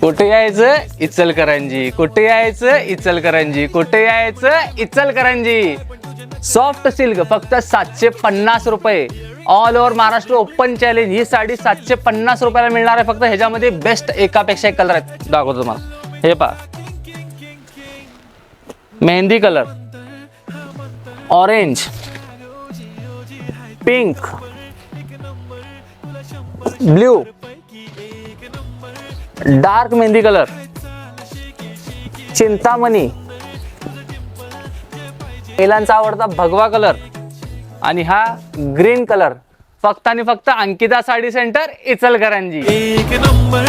कुठे यायचं? इचलकरंजी. कुठे यायचं? इचलकरंजी. कुठे यायचं? इचलकरंजी. सॉफ्ट सिल्क फक्त सातशे पन्नास रुपये. All over Maharashtra open challenge ही साडी सातशे पन्नास रुपयाला मिळणार आहे. फक्त ह्याच्यामध्ये बेस्ट एकापेक्षा एक कलर आहेत. दाखवतो तुम्हाला. हे पहा. Mehndi colour orange pink blue dark mehndi colour. Chintamani. महिलांचा आवडता भगवा कलर. आणि हा ग्रीन कलर. फक्त आणि फक्त अंकिता साडी सेंटर इचलकरंजी. एक नंबर